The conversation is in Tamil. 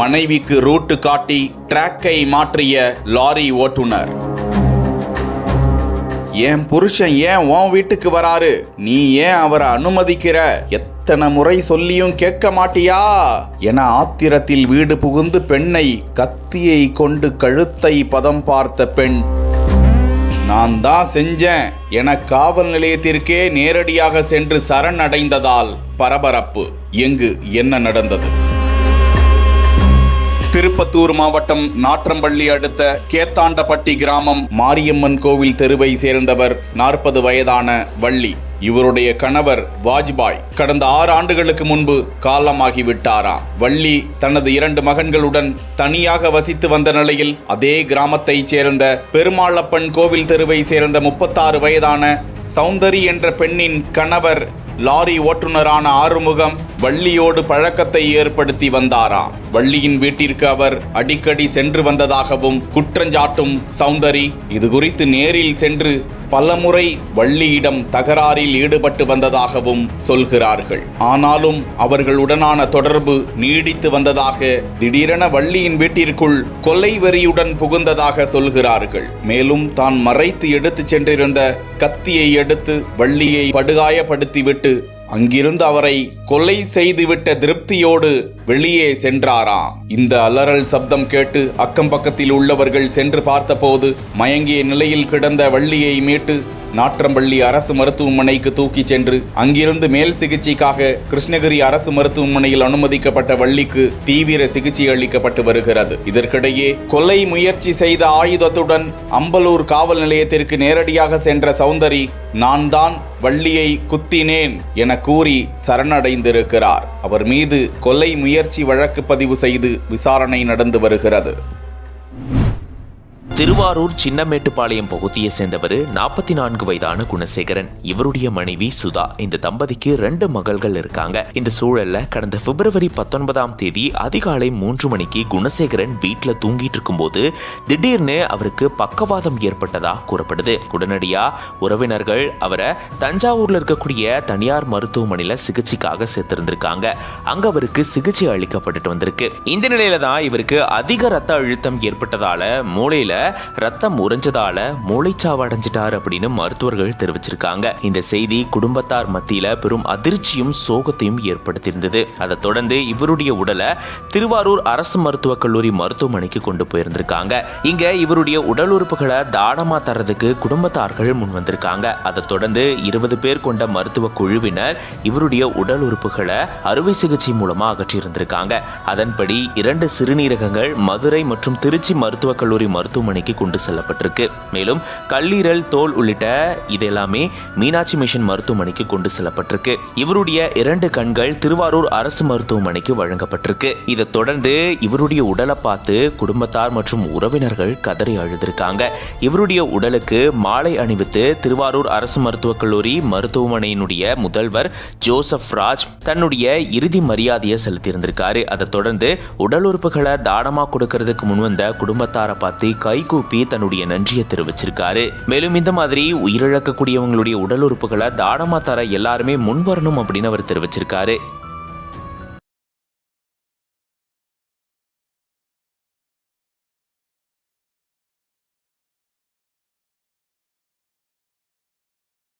மனைவிக்கு ரூட்டு காட்டி ட்ராக்கை மாற்றிய லாரி ஓட்டுநர். என் புருஷன் ஏன் உன் வீட்டுக்கு வராரு? நீ ஏன் அவரை அனுமதிக்கிற? எத்தனை முறை சொல்லியும் கேட்க மாட்டியா? என ஆத்திரத்தில் வீடு புகுந்து பெண்ணை கத்தியை கொண்டு கழுத்தை பதம் பார்த்த பெண் நான் தான் செஞ்சேன். என காவல் நிலையத்திற்கே நேரடியாக சென்று சரணடைந்ததால் பரபரப்பு. எங்கு என்ன நடந்தது? திருப்பத்தூர் மாவட்டம் நாற்றம்பள்ளி அடுத்த கேத்தாண்டப்பட்டி கிராமம் மாரியம்மன் கோவில் தெருவை சேர்ந்தவர் நாற்பது வயதான வள்ளி. இவருடைய கணவர் வாஜ்பாய் கடந்த ஆறு ஆண்டுகளுக்கு முன்பு காலமாகிவிட்டாராம் வள்ளி தனது இரண்டு மகன்களுடன் தனியாக வசித்து வந்த நிலையில் அதே கிராமத்தைச் சேர்ந்த பெருமாளப்பன் கோவில் தெருவை சேர்ந்த முப்பத்தாறு வயதான சௌந்தரி என்ற பெண்ணின் கணவர் லாரி ஓட்டுநரான ஆறுமுகம் வள்ளியோடு பழக்கத்தை ஏற்படுத்தி வந்தாராம் வள்ளியின் வீட்டிற்கு அவர் அடிக்கடி சென்று வந்ததாகவும் குற்றஞ்சாட்டும் சௌந்தரி இது குறித்து நேரில் சென்று பலமுறை வள்ளியிடம் தகராறில் ஈடுபட்டு வந்ததாகவும் சொல்கிறார்கள். ஆனாலும் அவர்களுடனான தொடர்பு நீடித்து வந்ததாக திடீரென வள்ளியின் வீட்டிற்குள் கொலை வெறியுடன் புகுந்ததாக சொல்கிறார்கள். மேலும் தான் மறைத்து எடுத்துச் சென்றிருந்த கத்தியை எடுத்து வள்ளியை படுகாயப்படுத்திவிட்டு அங்கிருந்து அவரை கொலை செய்துவிட்ட திருப்தியோடு வெளியே சென்றாராம். இந்த அலறல் சப்தம் கேட்டு அக்கம் பக்கத்தில் உள்ளவர்கள் சென்று பார்த்தபோது மயங்கிய நிலையில் கிடந்த வள்ளியை மீட்டு நாற்றம்பள்ளி அரசு மருத்துவமனைக்கு தூக்கிச் சென்று அங்கிருந்து மேல் சிகிச்சைக்காக கிருஷ்ணகிரி அரசு மருத்துவமனையில் அனுமதிக்கப்பட்ட வள்ளிக்கு தீவிர சிகிச்சை அளிக்கப்பட்டு வருகிறது. இதற்கிடையே கொலை முயற்சி செய்த ஆயுதத்துடன் அம்பலூர் காவல் நிலையத்திற்கு நேரடியாக சென்ற சௌந்தரி நான் தான் வள்ளியை குத்தினேன் என கூறி சரணடைந்திருக்கிறார். அவர் மீது கொலை முயற்சி வழக்கு பதிவு செய்து விசாரணை நடந்து வருகிறது. திருவாரூர் சின்னமேட்டுப்பாளையம் பகுதியை சேர்ந்தவர் நாற்பத்தி நான்கு வயதான குணசேகரன். இவருடைய மனைவி சுதா. இந்த தம்பதிக்கு ரெண்டு மகள்கள் இருக்காங்க. இந்த சூழல்ல கடந்த பிப்ரவரி பத்தொன்பதாம் தேதி அதிகாலை மூன்று மணிக்கு குணசேகரன் வீட்டில் தூங்கிட்டு இருக்கும்போது திடீர்னு அவருக்கு பக்கவாதம் ஏற்பட்டதா கூறப்படுது. உடனடியா உறவினர்கள் அவரை தஞ்சாவூர்ல இருக்கக்கூடிய தனியார் மருத்துவமனையில சிகிச்சைக்காக சேர்த்திருந்திருக்காங்க. அங்க அவருக்கு சிகிச்சை அளிக்கப்பட்டுட்டு வந்திருக்கு. இந்த நிலையில தான் இவருக்கு அதிக ரத்த அழுத்தம் ஏற்பட்டதால மூளையில ரத்தம் உறைஞ்சதால மூளைச்சாவு அடைஞ்சிட்டார் அப்படின்னு மருத்துவர்கள் தெரிவிச்சிருக்காங்க. இந்த செய்தி குடும்பத்தார் மத்தியில பெரும் அதிர்ச்சியும் சோகத்தையும் ஏற்படுத்தியிருந்தது. அதை தொடர்ந்து இவருடைய உடலை திருவாரூர் அரசு மருத்துவக் கல்லூரி மருத்துவமனைக்கு கொண்டு போயிருந்திருக்காங்க. இங்க இவருடைய உடல் உறுப்புகளை தானமா தரதுக்கு குடும்பத்தார்கள் முன் வந்திருக்காங்க. அதை தொடர்ந்து இருபது பேர் கொண்ட மருத்துவ குழுவினர் இவருடைய உடல் உறுப்புகளை அறுவை சிகிச்சை மூலமா அகற்றியிருந்திருக்காங்க. அதன்படி இரண்டு சிறுநீரகங்கள் மதுரை மற்றும் திருச்சி மருத்துவக் கல்லூரி மருத்துவமனை மருத்துவமனைக்கு கொண்டு செல்லப்பட்டிருக்கு. மேலும் கல்லீரல் தோல் உள்ளிட்ட இதெல்லாமே மீனாட்சி மிஷன் மருத்துவமனைக்கு கொண்டு செல்லப்பட்டிருக்கு. இவருடைய இரண்டு கண்கள் திருவாரூர் அரசு மருத்துவமனைக்கு வழங்கப்பட்டிருக்கு. இதை தொடர்ந்து இவருடைய உடலை பார்த்து குடும்பத்தார் மற்றும் உறவினர்கள் கதறி அழுதிருக்காங்க. இவருடைய உடலுக்கு மாலை அணிவித்து திருவாரூர் அரசு மருத்துவக் கல்லூரி மருத்துவமனையினுடைய முதல்வர் ஜோசப் ராஜ் தன்னுடைய இறுதி மரியாதையை செலுத்தியிருந்திருக்காரு. அதை தொடர்ந்து உடல் உறுப்புகளை தானமாக கொடுக்கறதுக்கு முன்வந்த குடும்பத்தாரை பார்த்து கை கைகூப்பி தன்னுடைய நன்றியை தெரிவிச்சிருக்காரு. மேலும் இந்த மாதிரி உயிரிழக்கக்கூடியவங்களுடைய உடல் உறுப்புகளை தானமா தர எல்லாருமே முன்வரணும் அப்படின்னு அவர் தெரிவிச்சிருக்காரு.